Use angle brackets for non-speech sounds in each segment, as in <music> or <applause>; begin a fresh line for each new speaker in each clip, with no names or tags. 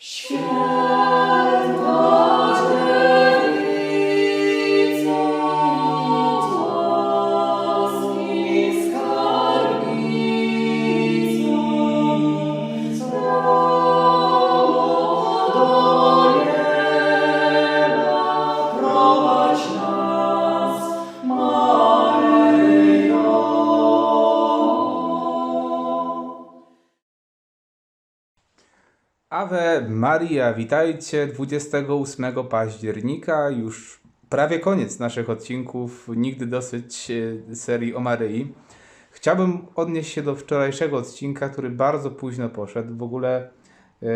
Ave Maria, witajcie 28 października, już prawie koniec naszych odcinków, nigdy dosyć e, serii o Maryi. Chciałbym odnieść się do wczorajszego odcinka, który bardzo późno poszedł. W ogóle e,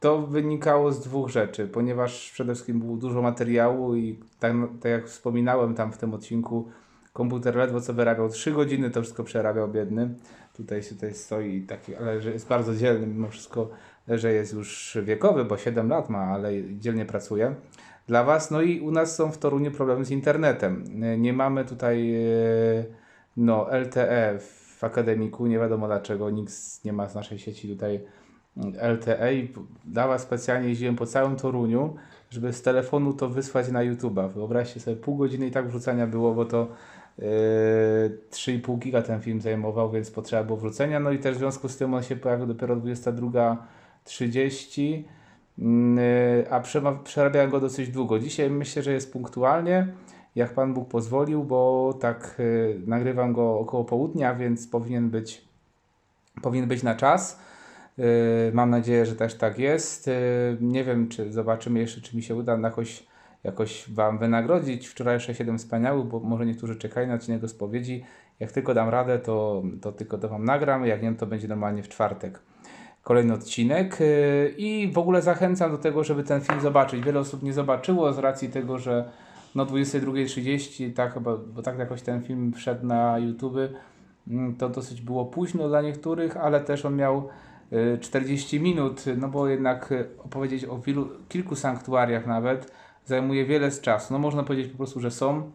to wynikało z dwóch rzeczy, ponieważ przede wszystkim było dużo materiału i tak, tak jak wspominałem tam w tym odcinku, komputer ledwo co wyrabiał 3 godziny, to wszystko przerabiał biedny. Tutaj, tutaj stoi taki, ale że jest bardzo dzielny mimo wszystko, że jest już wiekowy, bo 7 lat ma, ale dzielnie pracuje dla Was. No i u nas są w Toruniu problemy z internetem. Nie mamy tutaj e, no, LTE w akademiku, nie wiadomo dlaczego, nikt nie ma z naszej sieci tutaj mm, LTE i dla Was specjalnie jeździłem po całym Toruniu, żeby z telefonu to wysłać na YouTube'a. Wyobraźcie sobie, pół godziny i tak wrzucania było, bo to e, yy, 3,5 giga ten film zajmował, więc potrzeba było wrzucenia. No i też w związku z tym on się pojawił dopiero 22 30, mm, y, a przerabiałem go dosyć długo. Dzisiaj myślę, że jest punktualnie, jak Pan Bóg pozwolił, bo tak y, nagrywam go około południa, więc powinien być, powinien być na czas. Y, mam nadzieję, że też tak jest. Nie wiem, czy zobaczymy jeszcze, czy mi się uda jakoś, jakoś Wam wynagrodzić. Wczorajsze 7 wspaniałych, bo może niektórzy czekają na odcinek o spowiedzi. Jak tylko dam radę, to, to tylko to Wam nagram, jak nie, to będzie normalnie w czwartek kolejny odcinek. Yy, I w ogóle zachęcam do tego, żeby ten film zobaczyć. Wiele osób nie zobaczyło z racji tego, że no 22.30, tak chyba, bo tak jakoś ten film wszedł na YouTube. Mm, To dosyć było późno dla niektórych, ale też on miał y, 40 minut, no bo jednak y, opowiedzieć o wielu, kilku sanktuariach nawet zajmuje wiele z czasu. No można powiedzieć po prostu, że są,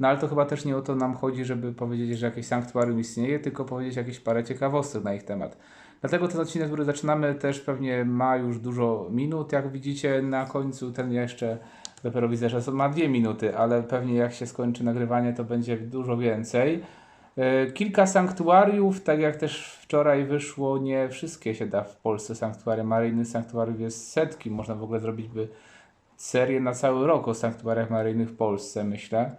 no ale to chyba też nie o to nam chodzi, żeby powiedzieć, że jakieś sanktuarium istnieje, tylko powiedzieć jakieś parę ciekawostek na ich temat. Dlatego ten odcinek, który zaczynamy, też pewnie ma już dużo minut, jak widzicie na końcu. Ten jeszcze dopiero widzę, że ma dwie minuty, ale pewnie jak się skończy nagrywanie, to będzie dużo więcej. E, Kilka sanktuariów, tak jak też wczoraj wyszło, nie wszystkie się da w Polsce sanktuaria maryjnych. Sanktuariów jest setki. Można w ogóle zrobić by serię na cały rok o sanktuariach maryjnych w Polsce, myślę.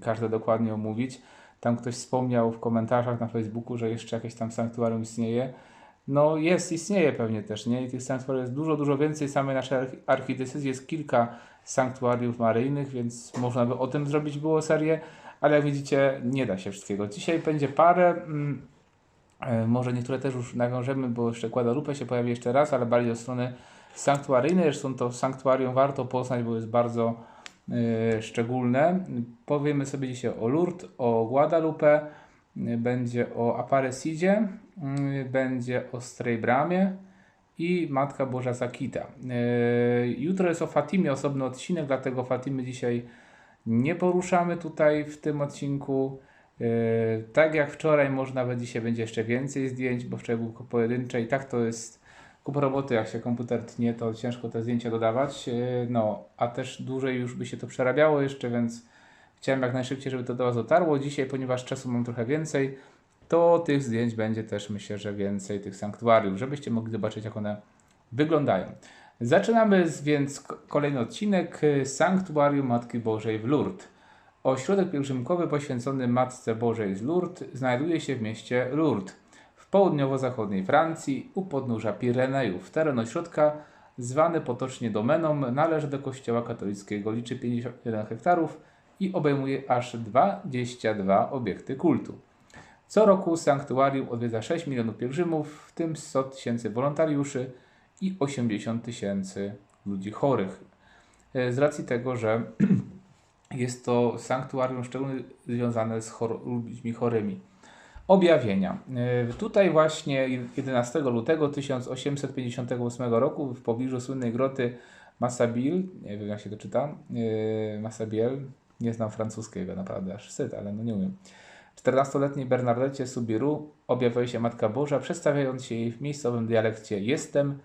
Każde dokładnie omówić. Tam ktoś wspomniał w komentarzach na Facebooku, że jeszcze jakieś tam sanktuarium istnieje. No jest, istnieje pewnie też, nie? I tych sanktuariów jest dużo, dużo więcej. Samej naszej archi- archidiecezji jest kilka sanktuariów maryjnych, więc można by o tym zrobić było serię, ale jak widzicie, nie da się wszystkiego. Dzisiaj będzie parę, mm, e, może niektóre też już nawiążemy, bo jeszcze Guadalupe się pojawi jeszcze raz, ale bardziej od strony sanktuaryjnej. Zresztą to sanktuarium warto poznać, bo jest bardzo szczególne. Powiemy sobie dzisiaj o Lourdes, o Guadalupe, y, będzie o Aparecidzie, y, będzie o Strej Bramie i Matka Boża Zakita. Y, Jutro jest o Fatimie osobny odcinek, dlatego Fatimy dzisiaj nie poruszamy tutaj w tym odcinku. Tak jak wczoraj, może nawet dzisiaj będzie jeszcze więcej zdjęć, bo wczoraj tylko pojedyncze i tak to jest kupa roboty, jak się komputer tnie, to ciężko te zdjęcia dodawać. Yy, No, a też dłużej już by się to przerabiało jeszcze, więc chciałem jak najszybciej, żeby to do Was dotarło. Dzisiaj, ponieważ czasu mam trochę więcej, to tych zdjęć będzie też myślę, że więcej tych sanktuariów, żebyście mogli zobaczyć, jak one wyglądają. Zaczynamy więc kolejny odcinek y, Sanktuarium Matki Bożej w Lourdes. Ośrodek pielgrzymkowy poświęcony Matce Bożej z Lourdes znajduje się w mieście Lourdes w południowo-zachodniej Francji u podnóża Pirenejów. Teren ośrodka zwany potocznie domeną należy do kościoła katolickiego, liczy 51 hektarów i obejmuje aż 22 obiekty kultu. Co roku sanktuarium odwiedza 6 milionów pielgrzymów, w tym 100 tysięcy wolontariuszy i 80 tysięcy ludzi chorych. E, Z racji tego, że <clears throat> jest to sanktuarium szczególnie związane z chor- ludźmi chorymi. Objawienia. E, Tutaj właśnie 11 lutego 1858 roku w pobliżu słynnej groty Massabil, nie wiem jak się to czyta, e, Massabielle, nie znam francuskiego naprawdę, aż wstyd, ale no nie umiem. 14-letniej Bernardecie Subiru objawiła się Matka Boża, przedstawiając się jej w miejscowym dialekcie Jestem,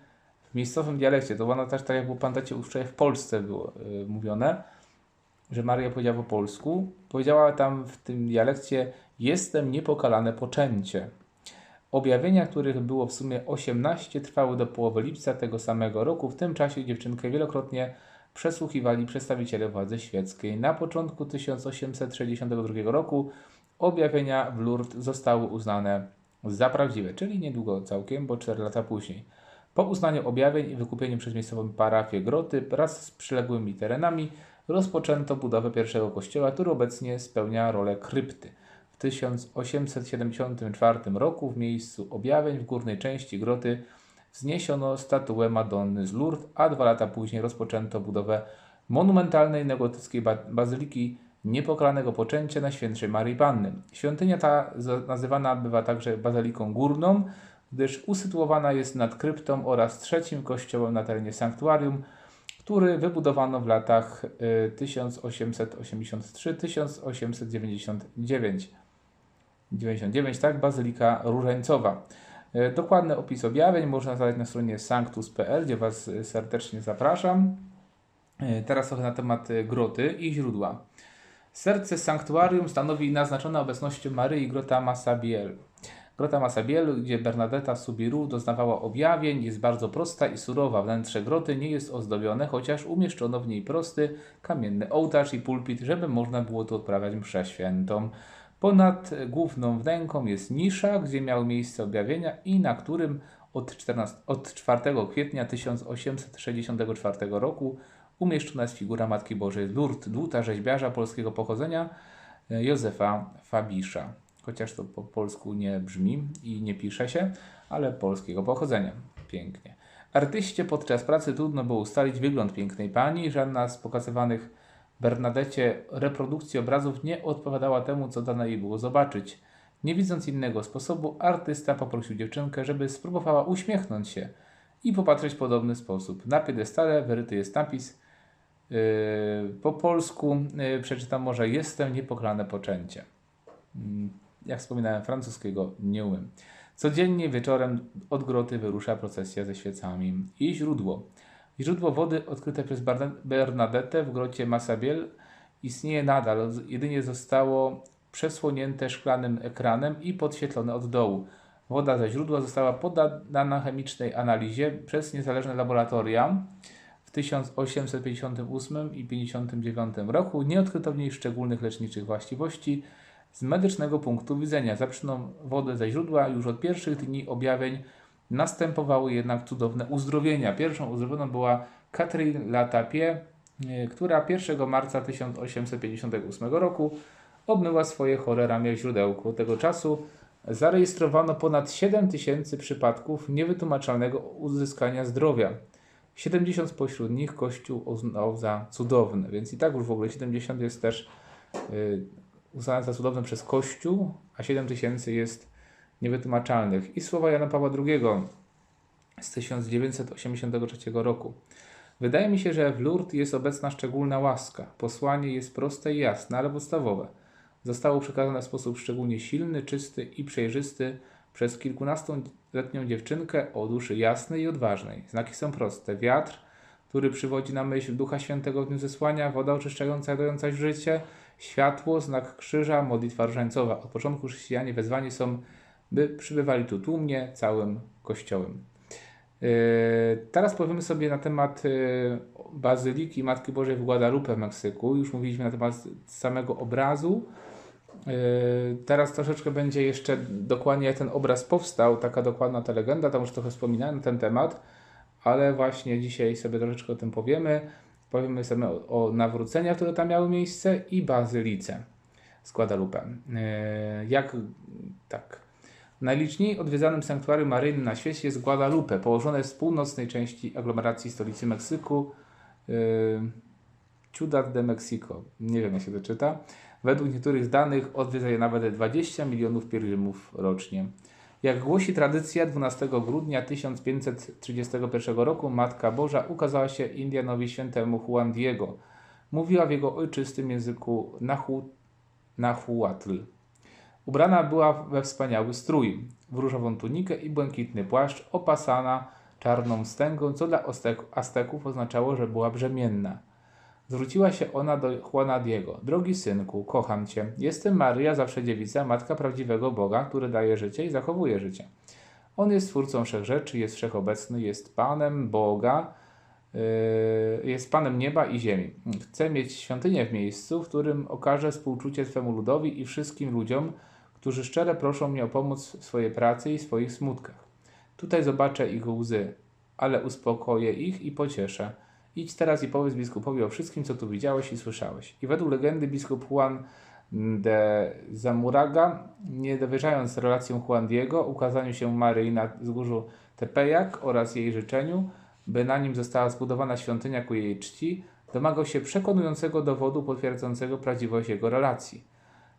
w miejscowym dialekcie, to ono też tak jak było pan tacie wczoraj w Polsce było y, mówione, że Maria powiedziała po polsku, powiedziała tam w tym dialekcie jestem niepokalane poczęcie. Objawienia, których było w sumie 18, trwały do połowy lipca tego samego roku. W tym czasie dziewczynkę wielokrotnie przesłuchiwali przedstawiciele władzy świeckiej. Na początku 1862 roku objawienia w Lourdes zostały uznane za prawdziwe, czyli niedługo całkiem, bo 4 lata później. Po uznaniu objawień i wykupieniu przez miejscową parafię groty wraz z przyległymi terenami rozpoczęto budowę pierwszego kościoła, który obecnie spełnia rolę krypty. W 1874 roku w miejscu objawień w górnej części groty wzniesiono statuę Madonny z Lourdes, a dwa lata później rozpoczęto budowę monumentalnej neogotyckiej bazyliki niepokalanego poczęcia na świętszej Marii Panny. Świątynia ta nazywana bywa także Bazyliką Górną, gdyż usytuowana jest nad kryptą oraz trzecim kościołem na terenie sanktuarium, który wybudowano w latach 1883-1899. 99, tak, Bazylika Różańcowa. Y, dokładny opis objawień można znaleźć na stronie sanctus.pl, gdzie Was serdecznie zapraszam. Y, teraz trochę na temat groty i źródła. Serce sanktuarium stanowi naznaczona obecnością Maryi grota Massabielle. Grota Massabielle, gdzie Bernadetta Subiru doznawała objawień, jest bardzo prosta i surowa. Wnętrze groty nie jest ozdobione, chociaż umieszczono w niej prosty, kamienny ołtarz i pulpit, żeby można było tu odprawiać mszę świętą. Ponad główną wnęką jest nisza, gdzie miały miejsce objawienia i na którym od, 14, od 4 kwietnia 1864 roku umieszczona jest figura Matki Bożej z Lourdes, dłuta rzeźbiarza polskiego pochodzenia e, Józefa Fabisza. Chociaż to po polsku nie brzmi i nie pisze się, ale polskiego pochodzenia. Pięknie. Artyście podczas pracy trudno było ustalić wygląd pięknej pani. Żadna z pokazywanych Bernadecie reprodukcji obrazów nie odpowiadała temu, co dane jej było zobaczyć. Nie widząc innego sposobu, artysta poprosił dziewczynkę, żeby spróbowała uśmiechnąć się i popatrzeć w podobny sposób. Na piedestale wyryty jest napis Yy, po polsku yy, przeczytam może Jestem niepokalane poczęcie. Mm, jak wspominałem, francuskiego nie umiem. Codziennie wieczorem od groty wyrusza procesja ze świecami. I źródło. Źródło wody odkryte przez Bernadette w grocie Massabielle istnieje nadal, jedynie zostało przesłonięte szklanym ekranem i podświetlone od dołu. Woda ze źródła została poddana chemicznej analizie przez niezależne laboratoria w 1858 i 1959 roku. Nie odkryto w niej szczególnych leczniczych właściwości z medycznego punktu widzenia. Zaprzyną wodę ze źródła już od pierwszych dni objawień Następowały jednak cudowne uzdrowienia. Pierwszą uzdrowioną była Catherine Latapie, e, która 1 marca 1858 roku obmyła swoje chore ramię w źródełku. Od tego czasu zarejestrowano ponad 7 tysięcy przypadków niewytłumaczalnego uzyskania zdrowia. 70 spośród nich Kościół uznał za cudowne, więc i tak już w ogóle 70 jest też yy, uznane za cudowne przez Kościół, a 7 tysięcy jest niewytłumaczalnych i słowa Jana Pawła II z 1983 roku. Wydaje mi się, że w Lourdes jest obecna szczególna łaska. Posłanie jest proste i jasne, ale podstawowe. Zostało przekazane w sposób szczególnie silny, czysty i przejrzysty przez kilkunastoletnią dziewczynkę o duszy jasnej i odważnej. Znaki są proste. Wiatr, który przywodzi na myśl Ducha Świętego w dniu zesłania, woda oczyszczająca i dająca życie, światło, znak krzyża, modlitwa różańcowa. Od początku chrześcijanie wezwani są by przybywali tu tłumnie całym kościołem. Yy, teraz powiemy sobie na temat yy, Bazyliki Matki Bożej w Guadalupe w Meksyku. Już mówiliśmy na temat samego obrazu. Yy, teraz troszeczkę będzie jeszcze dokładnie jak ten obraz powstał, taka dokładna ta legenda, tam już trochę wspominałem na ten temat, ale właśnie dzisiaj sobie troszeczkę o tym powiemy. Powiemy sobie o, o nawróceniach, które tam miały miejsce i bazylice z Guadalupe. Jak tak, Najliczniej odwiedzanym sanktuarium maryjnym na świecie jest Guadalupe, położone w północnej części aglomeracji stolicy Meksyku, yy, Ciudad de Mexico. Nie wiem, jak się to czyta. Według niektórych danych odwiedza je nawet 20 milionów pielgrzymów rocznie. Jak głosi tradycja, 12 grudnia 1531 roku Matka Boża ukazała się Indianowi świętemu Juan Diego. Mówiła w jego ojczystym języku Nahu, Nahuatl. Ubrana była we wspaniały strój, w różową tunikę i błękitny płaszcz, opasana czarną wstęgą, co dla Aztek- Azteków oznaczało, że była brzemienna. Zwróciła się ona do Juana Diego. Drogi synku, kocham cię. Jestem Maryja, zawsze dziewica, matka prawdziwego Boga, który daje życie i zachowuje życie. On jest twórcą wszech rzeczy, jest wszechobecny, jest Panem Boga, yy, jest Panem nieba i ziemi. Chce mieć świątynię w miejscu, w którym okaże współczucie swemu ludowi i wszystkim ludziom, którzy szczere proszą mnie o pomoc w swojej pracy i swoich smutkach. Tutaj zobaczę ich łzy, ale uspokoję ich i pocieszę. Idź teraz i powiedz biskupowi o wszystkim, co tu widziałeś i słyszałeś. I według legendy biskup Juan de Zamuraga, nie dowierzając relacjom Juan Diego, ukazaniu się Maryi na wzgórzu Tepejac oraz jej życzeniu, by na nim została zbudowana świątynia ku jej czci, domagał się przekonującego dowodu potwierdzającego prawdziwość jego relacji.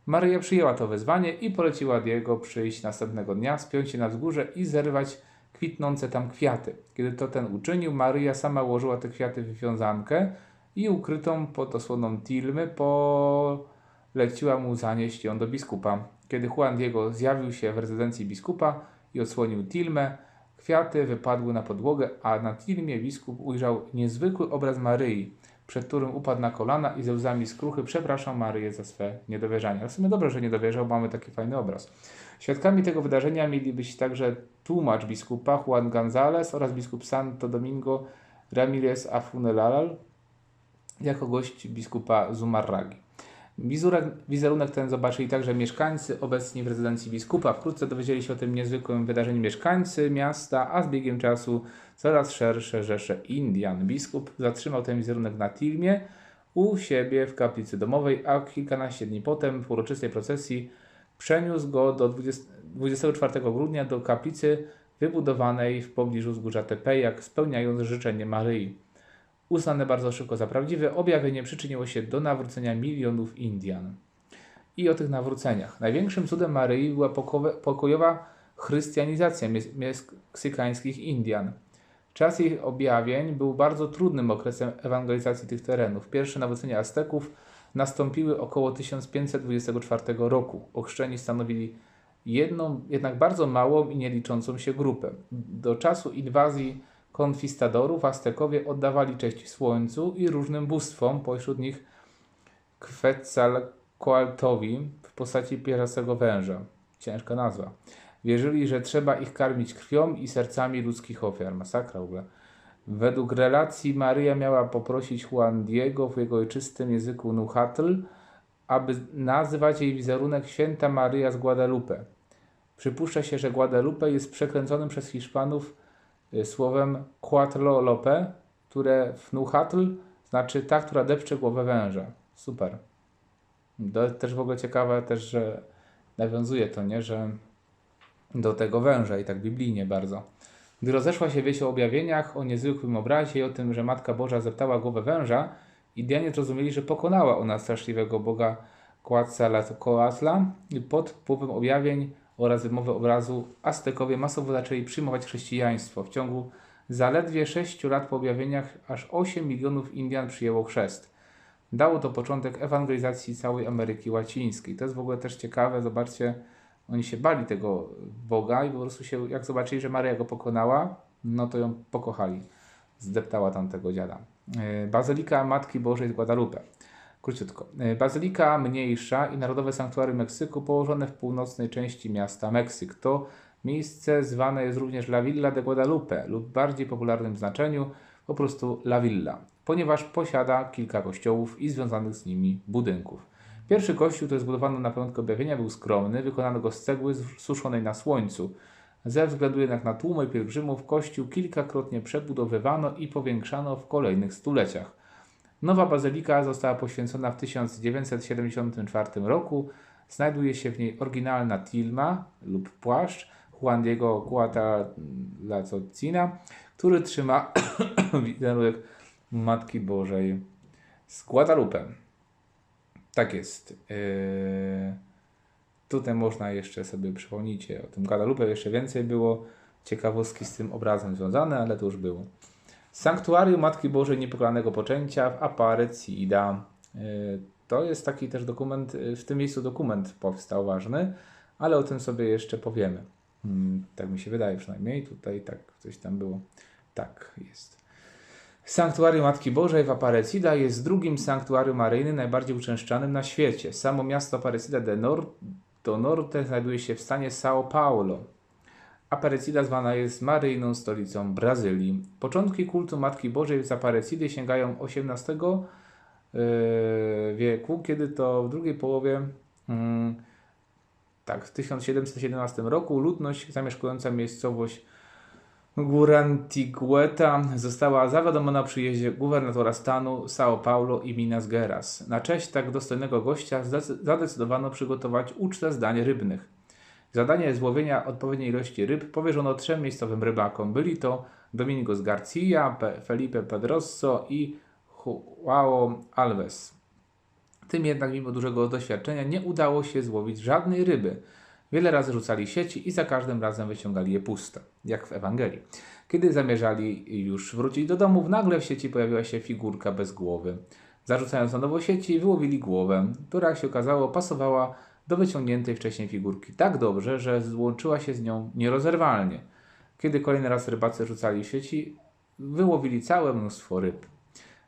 Maryja przyjęła to wezwanie i poleciła Diego przyjść następnego dnia, spiąć się na wzgórze i zerwać kwitnące tam kwiaty. Kiedy to ten uczynił, Maryja sama ułożyła te kwiaty w wiązankę i ukrytą pod osłoną tilmy poleciła mu zanieść ją do biskupa. Kiedy Juan Diego zjawił się w rezydencji biskupa i odsłonił tilmę, kwiaty wypadły na podłogę, a na tilmie biskup ujrzał niezwykły obraz Maryi, przed którym upadł na kolana i ze łzami skruchy przepraszał Maryję za swe niedowierzanie. W sumie dobrze, że nie dowierzał, mamy taki fajny obraz. Świadkami tego wydarzenia mieli być także tłumacz biskupa Juan González oraz biskup Santo Domingo Ramirez Afunelal jako gość biskupa Zumarragi. Wizerunek, wizerunek ten zobaczyli także mieszkańcy obecni w rezydencji biskupa. Wkrótce dowiedzieli się o tym niezwykłym wydarzeniu mieszkańcy miasta, a z biegiem czasu coraz szersze rzesze Indian. Biskup zatrzymał ten wizerunek na Tilmie u siebie w kaplicy domowej, a kilkanaście dni potem w uroczystej procesji przeniósł go do 20, 24 grudnia do kaplicy wybudowanej w pobliżu wzgórza Tepejac, spełniając życzenie Maryi. Uznane bardzo szybko za prawdziwe, objawienie przyczyniło się do nawrócenia milionów Indian. I o tych nawróceniach. Największym cudem Maryi była pokojowa chrystianizacja meksykańskich Indian. Czas ich objawień był bardzo trudnym okresem ewangelizacji tych terenów. Pierwsze nawrócenia Azteków nastąpiły około 1524 roku. Ochrzczeni stanowili jedną, jednak bardzo małą i nieliczącą się grupę. Do czasu inwazji konkwistadorów Aztekowie oddawali cześć słońcu i różnym bóstwom, pośród nich Quetzalcoatlowi w postaci pierzastego węża. Ciężka nazwa. Wierzyli, że trzeba ich karmić krwią i sercami ludzkich ofiar. Masakra w ogóle. Według relacji Maryja miała poprosić Juan Diego w jego ojczystym języku Nuhatl, aby nazywać jej wizerunek święta Maryja z Guadalupe. Przypuszcza się, że Guadalupe jest przekręconym przez Hiszpanów słowem Cuatlolope, które w Nuhatl znaczy ta, która depcze głowę węża. Super. To też w ogóle ciekawe też, że nawiązuje to, nie, że do tego węża i tak biblijnie bardzo. Gdy rozeszła się wieść o objawieniach, o niezwykłym obrazie i o tym, że Matka Boża zeptała głowę węża, Indianie zrozumieli, że pokonała ona straszliwego boga Quetzalcoatla i pod wpływem objawień oraz wymowy obrazu Aztekowie masowo zaczęli przyjmować chrześcijaństwo. W ciągu zaledwie 6 lat po objawieniach aż 8 milionów Indian przyjęło chrzest. Dało to początek ewangelizacji całej Ameryki Łacińskiej. To jest w ogóle też ciekawe, zobaczcie, oni się bali tego Boga i po prostu się, jak zobaczyli, że Maryja go pokonała, no to ją pokochali. Zdeptała tamtego dziada. E, Bazylika Matki Bożej z Guadalupe. Króciutko. E, Bazylika mniejsza i Narodowe Sanktuarium Meksyku położone w północnej części miasta Meksyk. To miejsce zwane jest również La Villa de Guadalupe lub w bardziej popularnym znaczeniu po prostu La Villa, ponieważ posiada kilka kościołów i związanych z nimi budynków. Pierwszy kościół, który zbudowano na pamiątkę objawienia, był skromny, wykonano go z cegły suszonej na słońcu. Ze względu jednak na tłumy pielgrzymów, kościół kilkakrotnie przebudowywano i powiększano w kolejnych stuleciach. Nowa bazylika została poświęcona w 1974 roku. Znajduje się w niej oryginalna tilma lub płaszcz Juan Diego Cuatalacocina, który trzyma <coughs> wizerunek Matki Bożej z Guadalupe. Tak jest. Yy... Tutaj można jeszcze sobie przypomnieć o tym Guadalupe, jeszcze więcej było ciekawostki z tym obrazem związane, ale to już było. Sanktuarium Matki Bożej Niepokalanego Poczęcia w Aparecida. Yy, To jest taki też dokument, yy, w tym miejscu dokument powstał ważny, ale o tym sobie jeszcze powiemy. Hmm, Tak mi się wydaje przynajmniej, tutaj tak coś tam było. Tak, jest. Sanktuarium Matki Bożej w Aparecida jest drugim sanktuarium maryjnym najbardziej uczęszczanym na świecie. Samo miasto Aparecida de do Norte znajduje się w stanie São Paulo. Aparecida zwana jest maryjną stolicą Brazylii. Początki kultu Matki Bożej z Aparecidy sięgają XVIII yy, wieku, kiedy to w drugiej połowie mm, tak, w 1717 roku ludność zamieszkująca miejscowość Gurantigueta została zawiadomiona o przyjeździe gubernatora stanu São Paulo i Minas Gerais. Na cześć tak dostojnego gościa zadecydowano przygotować ucztę zdań rybnych. Zadanie złowienia odpowiedniej ilości ryb powierzono trzem miejscowym rybakom. Byli to Domingos Garcia, Felipe Pedroso i Joao Alves. Tym jednak mimo dużego doświadczenia nie udało się złowić żadnej ryby. Wiele razy rzucali sieci i za każdym razem wyciągali je puste, jak w Ewangelii. Kiedy zamierzali już wrócić do domów, nagle w sieci pojawiła się figurka bez głowy. Zarzucając na nowo sieci, wyłowili głowę, która jak się okazało pasowała do wyciągniętej wcześniej figurki tak dobrze, że złączyła się z nią nierozerwalnie. Kiedy kolejny raz rybacy rzucali sieci, wyłowili całe mnóstwo ryb.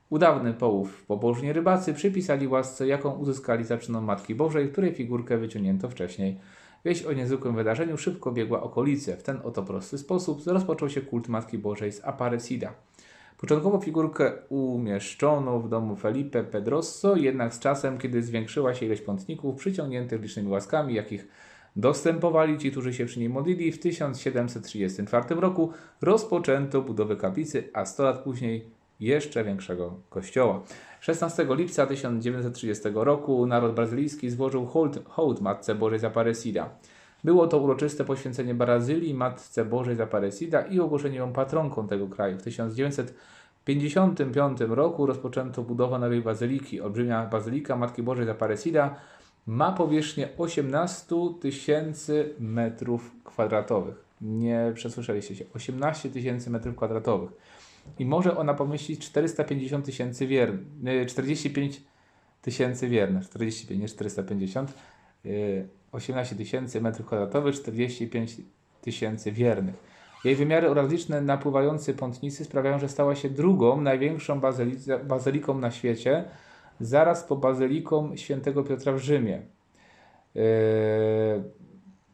Udawny połów pobożni rybacy przypisali łasce, jaką uzyskali za czyną Matki Bożej, której figurkę wyciągnięto wcześniej. Wieść o niezwykłym wydarzeniu szybko biegła okolice. W ten oto prosty sposób rozpoczął się kult Matki Bożej z Aparecida. Początkowo figurkę umieszczono w domu Felipe Pedroso, jednak z czasem, kiedy zwiększyła się ilość pątników przyciągniętych licznymi łaskami, jakich dostępowali ci, którzy się przy niej modlili, w 1734 roku rozpoczęto budowę kaplicy, a 100 lat później jeszcze większego kościoła. 16 lipca 1930 roku naród brazylijski złożył hołd, hołd Matce Bożej z Aparecida. Było to uroczyste poświęcenie Brazylii Matce Bożej z Aparecida i ogłoszenie ją patronką tego kraju. W 1955 roku rozpoczęto budowę nowej bazyliki. Olbrzymia bazylika Matki Bożej z Aparecida ma powierzchnię 18 tysięcy metrów kwadratowych. Nie przesłyszeliście się. 18 tysięcy metrów kwadratowych i może ona pomieścić 450 tysięcy wiernych, 45 tysięcy wiernych, 45, nie 450, 18 tysięcy metrów kwadratowych, 45 tysięcy wiernych. Jej wymiary oraz liczne napływające pątnicy sprawiają, że stała się drugą największą bazyliką na świecie, zaraz po bazyliką świętego Piotra w Rzymie. Yy,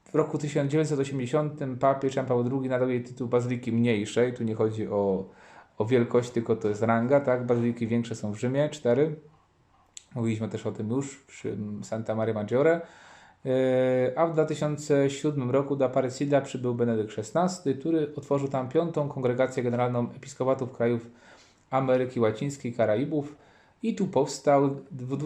w roku 1980 papież Jan Paweł II nadał jej tytuł bazyliki mniejszej. Tu nie chodzi o o wielkość, tylko to jest ranga, tak? Bazyliki większe są w Rzymie, cztery. Mówiliśmy też o tym już przy Santa Maria Maggiore. E, a w 2007 roku do Aparecida przybył Benedykt XVI, który otworzył tam piątą kongregację generalną episkopatów krajów Ameryki Łacińskiej, Karaibów. I tu powstał w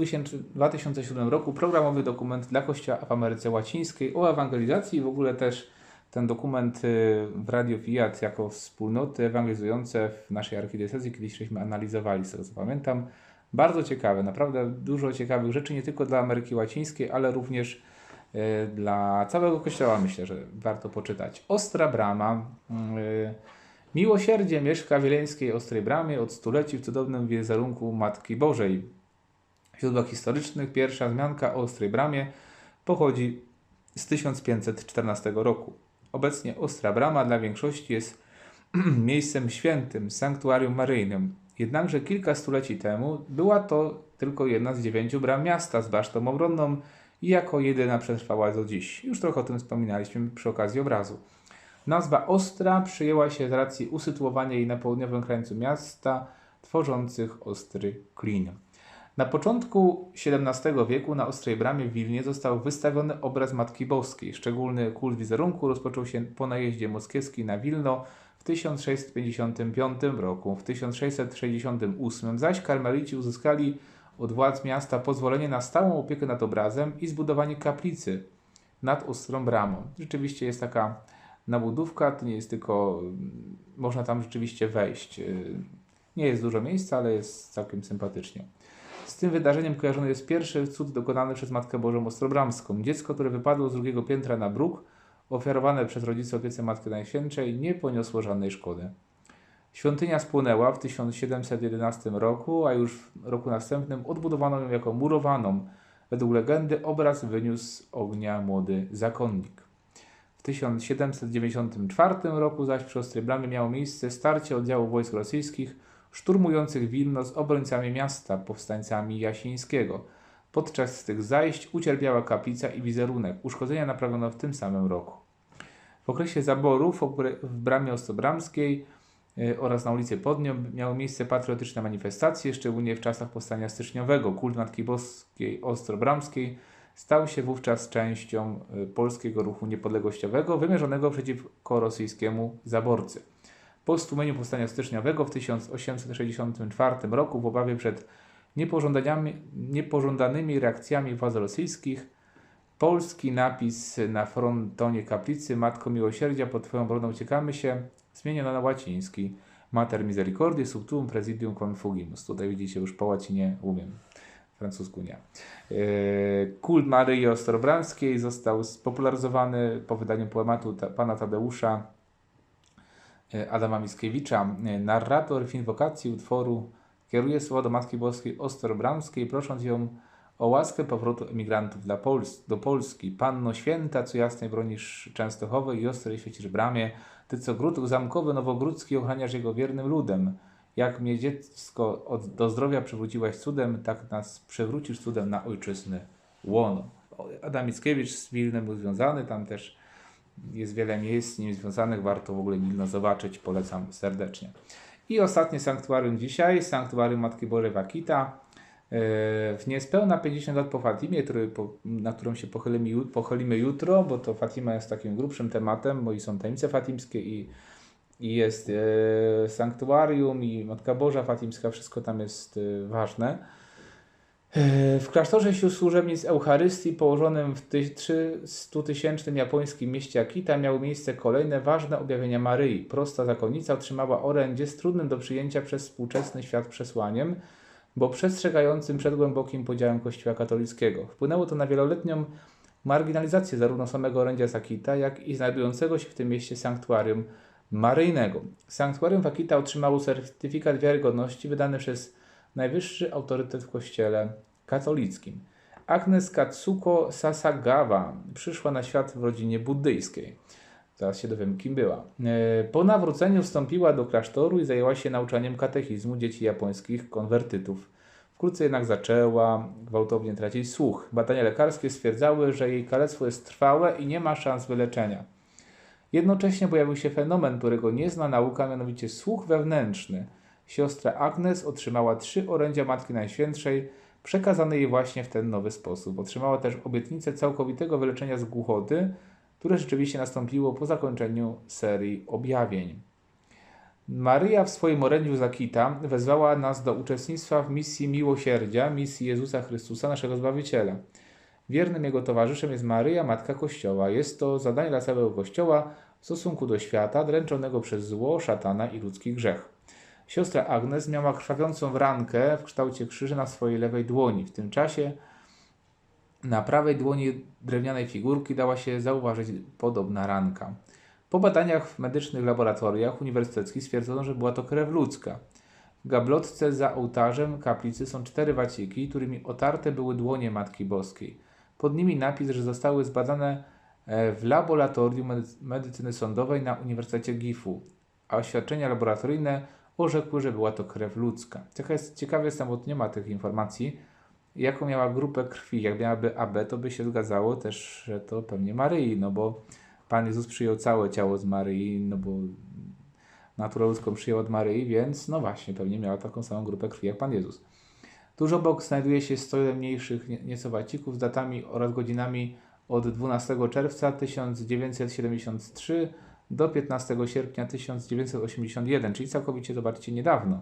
2007 roku programowy dokument dla Kościoła w Ameryce Łacińskiej o ewangelizacji i w ogóle też ten dokument y, w Radio Fiat jako wspólnoty ewangelizujące w naszej archidiecezji kiedyś żeśmy analizowali, z tego co pamiętam. Bardzo ciekawe, naprawdę dużo ciekawych rzeczy, nie tylko dla Ameryki Łacińskiej, ale również dla całego Kościoła myślę, że warto poczytać. Ostra Brama. Y, miłosierdzie mieszka w wileńskiej Ostrej Bramie od stuleci w cudownym wizerunku Matki Bożej. W źródłach historycznych pierwsza wzmianka o Ostrej Bramie pochodzi z 1514 roku. Obecnie Ostra Brama dla większości jest <clears throat> miejscem świętym, sanktuarium maryjnym. Jednakże kilka stuleci temu była to tylko jedna z dziewięciu bram miasta z basztą obronną i jako jedyna przetrwała do dziś. Już trochę o tym wspominaliśmy przy okazji obrazu. Nazwa Ostra przyjęła się z racji usytuowania jej na południowym krańcu miasta, tworzących ostry klin. Na początku XVII wieku na Ostrej Bramie w Wilnie został wystawiony obraz Matki Boskiej. Szczególny kult wizerunku rozpoczął się po najeździe moskiewskim na Wilno w 1655 roku. W 1668 zaś karmelici uzyskali od władz miasta pozwolenie na stałą opiekę nad obrazem i zbudowanie kaplicy nad Ostrą Bramą. Rzeczywiście jest taka nabudówka, to nie jest tylko, można tam rzeczywiście wejść. Nie jest dużo miejsca, ale jest całkiem sympatycznie. Z tym wydarzeniem kojarzony jest pierwszy cud dokonany przez Matkę Bożą Ostrobramską. Dziecko, które wypadło z drugiego piętra na bruk, ofiarowane przez rodziców opiece Matki Najświętszej, nie poniosło żadnej szkody. Świątynia spłonęła w 1711 roku, a już w roku następnym odbudowano ją jako murowaną. Według legendy obraz wyniósł ognia młody zakonnik. W 1794 roku zaś przy Ostrej Bramie miało miejsce starcie oddziału wojsk rosyjskich szturmujących Wilno z obrońcami miasta, powstańcami Jasińskiego. Podczas tych zajść ucierpiała kaplica i wizerunek. Uszkodzenia naprawiono w tym samym roku. W okresie zaborów w bramie Ostrobramskiej y, oraz na ulicy Podnią miały miejsce patriotyczne manifestacje, szczególnie w czasach powstania styczniowego. Kult Matki Boskiej Ostrobramskiej stał się wówczas częścią y, polskiego ruchu niepodległościowego wymierzonego przeciwko rosyjskiemu zaborcy. Po stłumieniu powstania styczniowego w 1864 roku w obawie przed niepożądanymi reakcjami władz rosyjskich polski napis na frontonie kaplicy Matko Miłosierdzia pod Twoją obroną uciekamy się zmieniono na łaciński Mater Misericordii Subtuum Presidium Confugimus. Tutaj widzicie już po łacinie umiem francusku nie. E, kult Maryi Ostrobramskiej został spopularyzowany po wydaniu poematu pana Tadeusza e, Adama Mickiewicza. E, narrator w inwokacji utworu kieruje słowa do Matki Boskiej Ostrobramskiej, prosząc ją o łaskę powrotu emigrantów dla Pols do Polski. Panno Święta, co jasnej bronisz Częstochowej i ostrej świecisz bramie, Ty co gród zamkowy nowogródzki ochraniasz jego wiernym ludem. Jak mnie dziecko od, do zdrowia przywróciłaś cudem, tak nas przewrócisz cudem na ojczyzny łono. Adam Mickiewicz z Wilnem był związany, tam też jest wiele miejsc z nim związanych, warto w ogóle Wilno zobaczyć, polecam serdecznie. I ostatnie sanktuarium dzisiaj, sanktuarium Matki Bożej Wakita. E, w niespełna 50 lat po Fatimie, który, po, na którą się pochylimy, pochylimy jutro, bo to Fatima jest takim grubszym tematem, bo i są tajemnice fatimskie i i jest e, sanktuarium i Matka Boża Fatimska, wszystko tam jest e, ważne. E, w klasztorze służebnic Eucharystii położonym w 300-tysięcznym japońskim mieście Akita miały miejsce kolejne ważne objawienia Maryi. Prosta zakonnica otrzymała orędzie z trudnym do przyjęcia przez współczesny świat przesłaniem, bo przestrzegającym przed głębokim podziałem Kościoła katolickiego. Wpłynęło to na wieloletnią marginalizację zarówno samego orędzia z Akita, jak i znajdującego się w tym mieście sanktuarium maryjnego. Sanktuarium Wakita otrzymało certyfikat wiarygodności wydany przez najwyższy autorytet w kościele katolickim. Agnes Katsuko Sasagawa przyszła na świat w rodzinie buddyjskiej. Zaraz się dowiem, kim była. E, po nawróceniu wstąpiła do klasztoru i zajęła się nauczaniem katechizmu dzieci japońskich konwertytów. Wkrótce jednak zaczęła gwałtownie tracić słuch. Badania lekarskie stwierdzały, że jej kalectwo jest trwałe i nie ma szans wyleczenia. Jednocześnie pojawił się fenomen, którego nie zna nauka, mianowicie słuch wewnętrzny. Siostra Agnes otrzymała trzy orędzia Matki Najświętszej, przekazane jej właśnie w ten nowy sposób. Otrzymała też obietnicę całkowitego wyleczenia z głuchoty, które rzeczywiście nastąpiło po zakończeniu serii objawień. Maryja w swoim orędziu Zakita wezwała nas do uczestnictwa w misji miłosierdzia, misji Jezusa Chrystusa, naszego Zbawiciela. Wiernym jego towarzyszem jest Maryja, Matka Kościoła. Jest to zadanie dla całego Kościoła w stosunku do świata dręczonego przez zło, szatana i ludzki grzech. Siostra Agnes miała krwawiącą rankę w kształcie krzyża na swojej lewej dłoni. W tym czasie na prawej dłoni drewnianej figurki dała się zauważyć podobna ranka. Po badaniach w medycznych laboratoriach uniwersyteckich stwierdzono, że była to krew ludzka. W gablotce za ołtarzem kaplicy są cztery waciki, którymi otarte były dłonie Matki Boskiej. Pod nimi napis, że zostały zbadane e, w laboratorium medycyny sądowej na Uniwersytecie Gifu, a oświadczenia laboratoryjne orzekły, że była to krew ludzka. Ciekawe jest, bo nie ma tych informacji, jaką miała grupę krwi. Jak miałaby AB, to by się zgadzało też, że to pewnie Maryi, no bo Pan Jezus przyjął całe ciało z Maryi, no bo naturę ludzką przyjął od Maryi, więc no właśnie, pewnie miała taką samą grupę krwi jak Pan Jezus. Tuż obok znajduje się 101 mniejszych nieco wacików z datami oraz godzinami od 12 czerwca 1973 do 15 sierpnia 1981, czyli całkowicie, zobaczcie, niedawno.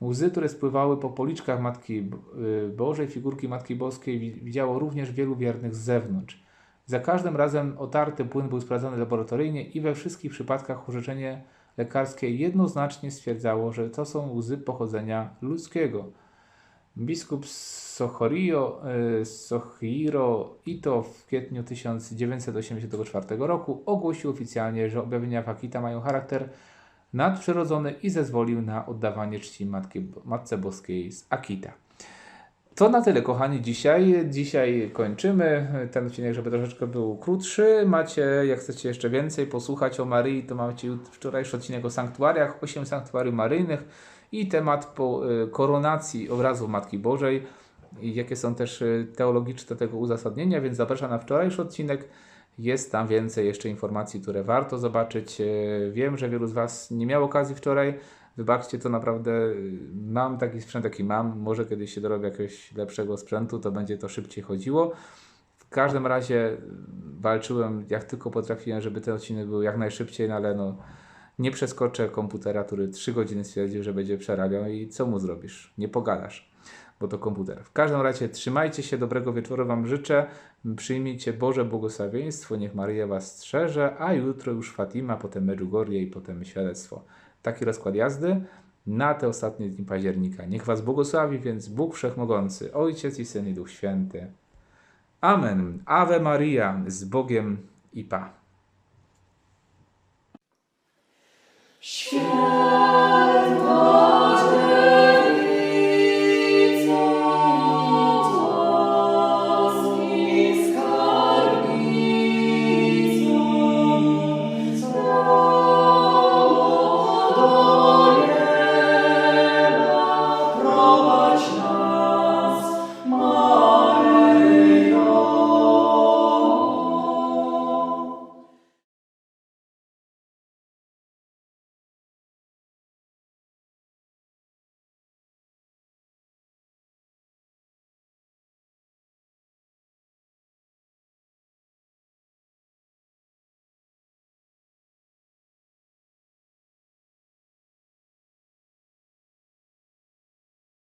Łzy, które spływały po policzkach Matki y, Bożej, figurki Matki Boskiej widziało również wielu wiernych z zewnątrz. Za każdym razem otarty płyn był sprawdzony laboratoryjnie i we wszystkich przypadkach orzeczenie lekarskie jednoznacznie stwierdzało, że to są łzy pochodzenia ludzkiego. Biskup Sochorio, e, Sohiro Ito w kwietniu 1984 roku ogłosił oficjalnie, że objawienia Fakita mają charakter nadprzyrodzony i zezwolił na oddawanie czci Matki, Matce Boskiej z Akita. To na tyle, kochani, dzisiaj. Dzisiaj kończymy ten odcinek, żeby troszeczkę był krótszy. Macie, jak chcecie jeszcze więcej posłuchać o Maryi, to macie wczorajszy odcinek o sanktuariach, 8 sanktuariów maryjnych i temat po, y, koronacji obrazu Matki Bożej i jakie są też y, teologiczne tego uzasadnienia, więc zapraszam na wczorajszy odcinek. Jest tam więcej jeszcze informacji, które warto zobaczyć. Y, Wiem, że wielu z Was nie miało okazji wczoraj. Wybaczcie, to naprawdę y, mam taki sprzęt, jaki mam. Może kiedyś się dorobię jakiegoś lepszego sprzętu, to będzie to szybciej chodziło. W każdym razie y, walczyłem jak tylko potrafiłem, żeby ten odcinek był jak najszybciej, no ale no, nie przeskoczę komputera, który 3 godziny stwierdził, że będzie przerabiał i co mu zrobisz? Nie pogadasz, bo to komputer. W każdym razie trzymajcie się, dobrego wieczoru Wam życzę. Przyjmijcie Boże błogosławieństwo, niech Maryja Was strzeże, a jutro już Fatima, potem Medjugorje i potem świadectwo. Taki rozkład jazdy na te ostatnie dni października. Niech Was błogosławi, więc Bóg Wszechmogący, Ojciec i Syn i Duch Święty. Amen. Ave Maria, z Bogiem i Pa.